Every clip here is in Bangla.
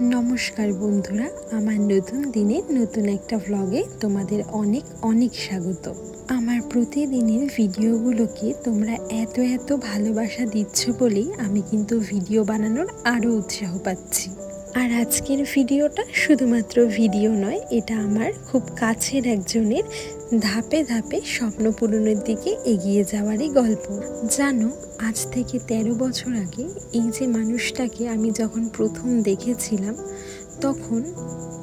নমস্কার বন্ধুরা, আমার নতুন দিনের নতুন একটা ভ্লগে তোমাদের অনেক অনেক স্বাগত। আমার প্রতিদিনের ভিডিওগুলোকে তোমরা এত এত ভালোবাসা দিচ্ছ বলেই আমি কিন্তু ভিডিও বানানোর আরও উৎসাহ পাচ্ছি। আর আজকের ভিডিওটা শুধুমাত্র ভিডিও নয়, এটা আমার খুব কাছের একজনের ধাপে ধাপে স্বপ্ন পূরণের দিকে এগিয়ে যাওয়ারই গল্প। জানো, আজ থেকে ১৩ বছর আগে এই যে মানুষটাকে আমি যখন প্রথম দেখেছিলাম, তখন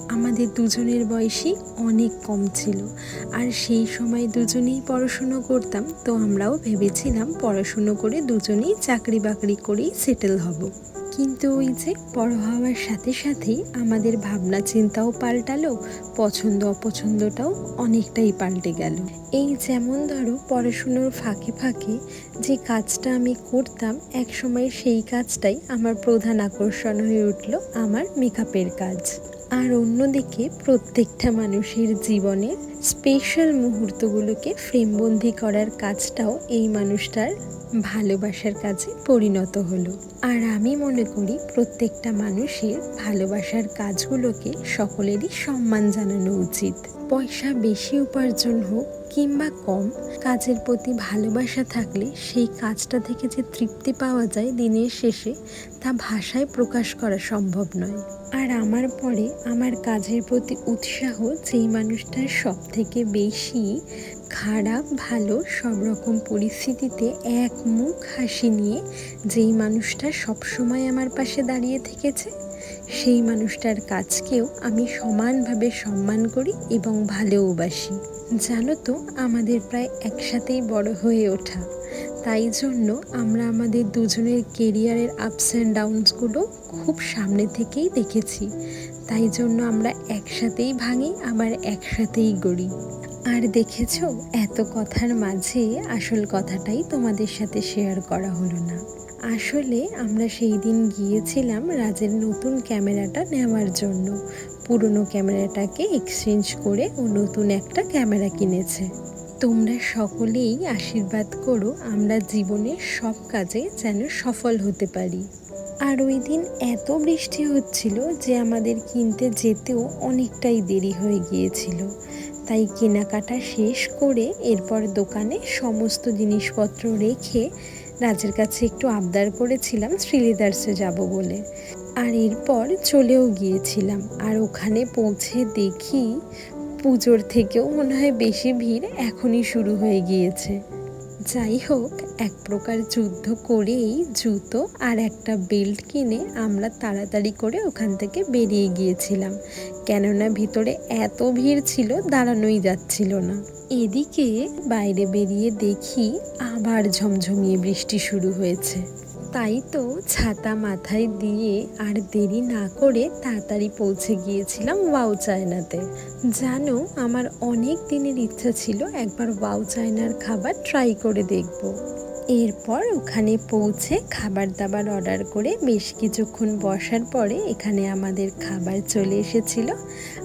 আমাদের দুজনের বয়সই অনেক কম ছিল। আর সেই সময় দুজনেই পড়াশুনো করতাম, তো আমরাও ভেবেছিলাম পড়াশুনো করে দুজনেই চাকরি বাকরি করেই সেটেল হব। কিন্তু ওই যে বড় হওয়ার সাথে সাথেই আমাদের ভাবনা চিন্তাও পাল্টালো, পছন্দ অপছন্দটাও অনেকটাই পাল্টে গেল। এই যেমন ধরো পড়াশুনোর ফাঁকে ফাঁকে যে কাজটা আমি করতাম এক সময় সেই কাজটাই আমার প্রধান আকর্ষণ হয়ে উঠল আমার মেকআপের কাজ। আর অন্যদিকে প্রত্যেকটা মানুষের জীবনের স্পেশাল মুহূর্তগুলোকে ফ্রেমবন্দি করার কাজটাও এই মানুষটার ভালোবাসার কাজে পরিণত হলো। আর আমি মনে করি প্রত্যেকটা মানুষের ভালোবাসার কাজগুলোকে সকলেরই সম্মান জানানো উচিত। পয়সা বেশি উপার্জন হোক কিংবা কম, কাজের প্রতি ভালোবাসা থাকলে সেই কাজটা থেকে যে তৃপ্তি পাওয়া যায় দিনের শেষে তা ভাষায় প্রকাশ করা সম্ভব নয়। আর আমার পরে আমার কাজের প্রতি উৎসাহ যেই মানুষটার সব থেকে বেশি খারাপ, ভালো সব রকম পরিস্থিতিতে এক মুখ হাসি নিয়ে যেই মানুষটা সবসময় আমার পাশে দাঁড়িয়ে থেকেছে, সেই মানুষটার কাজকেও আমি সমানভাবে সম্মান করি এবং ভালোবাসি জানো তো, আমাদের প্রায় একসাথেই বড় হয়ে ওঠা। তাই জন্য আমরা আমাদের দুজনের কেরিয়ারের আপস অ্যান্ড ডাউনসগুলো খুব সামনে থেকেই দেখেছি। তাই জন্য আমরা একসাথেই ভাঙি, আবার একসাথেই গড়ি। আর দেখেছ, এত কথার মাঝে আসল কথাটাই তোমাদের সাথে শেয়ার করা হলো না। আসলে আমরা সেই দিন গিয়েছিলাম রাজের নতুন ক্যামেরাটা নেওয়ার জন্য। পুরনো ক্যামেরাটাকে এক্সচেঞ্জ করে ও নতুন একটা ক্যামেরা কিনেছে। তোমরা সকলেই আশীর্বাদ করো, আমরা জীবনের সব কাজে যেন সফল হতে পারি। আর ওই দিন এত বৃষ্টি হচ্ছিল যে আমাদের কিনতে যেতেও অনেকটাই দেরি হয়ে গিয়েছিল। তাই কেনাকাটা শেষ করে এরপর দোকানে সমস্ত জিনিসপত্র রেখে রাজের কাছে একটু আবদার করেছিলাম শ্রীলেদার্সে যাব বলে। আর এরপর চলেও গিয়েছিলাম। আর ওখানে পৌঁছে দেখি পুজোর থেকেও মনে হয় বেশি ভিড় এখনই শুরু হয়ে গিয়েছে। যাই হোক এক প্রকার যুদ্ধ করেই জুতো আর একটা বেল্ট কিনে আমরা তাড়াতাড়ি করে ওখান থেকে বেরিয়ে গিয়েছিলাম। কেননা ভিতরে এত ভিড় ছিল, দাঁড়ানোই যাচ্ছিল না। এদিকে বাইরে বেরিয়ে দেখি আবার ঝমঝমিয়ে বৃষ্টি শুরু হয়েছে। তাই তো ছাতা মাথায় দিয়ে আর দেরি না করে তাড়াতাড়ি পৌঁছে গিয়েছিলাম ওয়াও চায়নাতে। জানো, আমার অনেক দিনের ইচ্ছা ছিল একবার ওয়াও চায়নার খাবার ট্রাই করে দেখব। এরপর ওখানে পৌঁছে খাবার দাবার অর্ডার করে বেশ কিছুক্ষণ বসার পরে এখানে আমাদের খাবার চলে এসেছিল।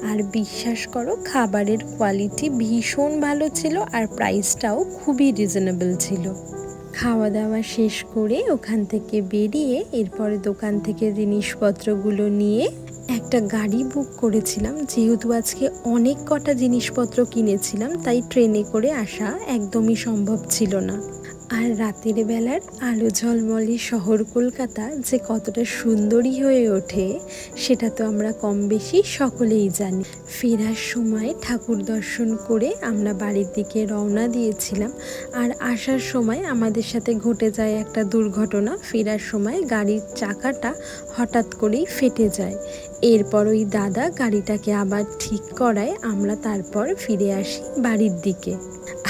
আর বিশ্বাস করো, খাবারের কোয়ালিটি ভীষণ ভালো ছিল আর প্রাইসটাও খুবই রিজনেবল ছিল। খাওয়া দাওয়া শেষ করে ওখান থেকে বেরিয়ে এরপরে দোকান থেকে জিনিসপত্রগুলো নিয়ে একটা গাড়ি বুক করেছিলাম। যেহেতু আজকে অনেক কটা জিনিসপত্র কিনেছিলাম, তাই ট্রেনে করে আসা একদমই সম্ভব ছিল না। আর রাতের বেলার আলো ঝলমলে শহর কলকাতা যে কতটা সুন্দরী হয়ে ওঠে, সেটা তো আমরা কম বেশি সকলেই জানি। ফেরার সময় ঠাকুর দর্শন করে আমরা বাড়ির দিকে রওনা দিয়েছিলাম আর আসার সময় আমাদের সাথে ঘটে যায় একটা দুর্ঘটনা। ফেরার সময় গাড়ির চাকাটা হঠাৎ করেই ফেটে যায়। এরপর ওই দাদা গাড়িটাকে আবার ঠিক করায় আমরা তারপর ফিরে আসি বাড়ির দিকে।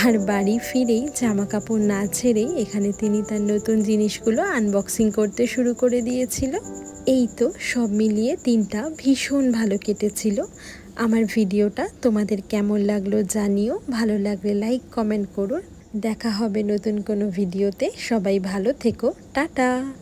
আর বাড়ি ফিরেই জামা কাপড় না ছেড়েই এখানে তিনি তার নতুন জিনিসগুলো আনবক্সিং করতে শুরু করে দিয়েছিল। এই তো সব মিলিয়ে দিনটা ভীষণ ভালো কেটেছিল। আমার ভিডিওটা তোমাদের কেমন লাগল জানিও, ভালো লাগলে লাইক কমেন্ট করুন। দেখা হবে নতুন কোনো ভিডিওতে। সবাই ভালো থেকো। টাটা!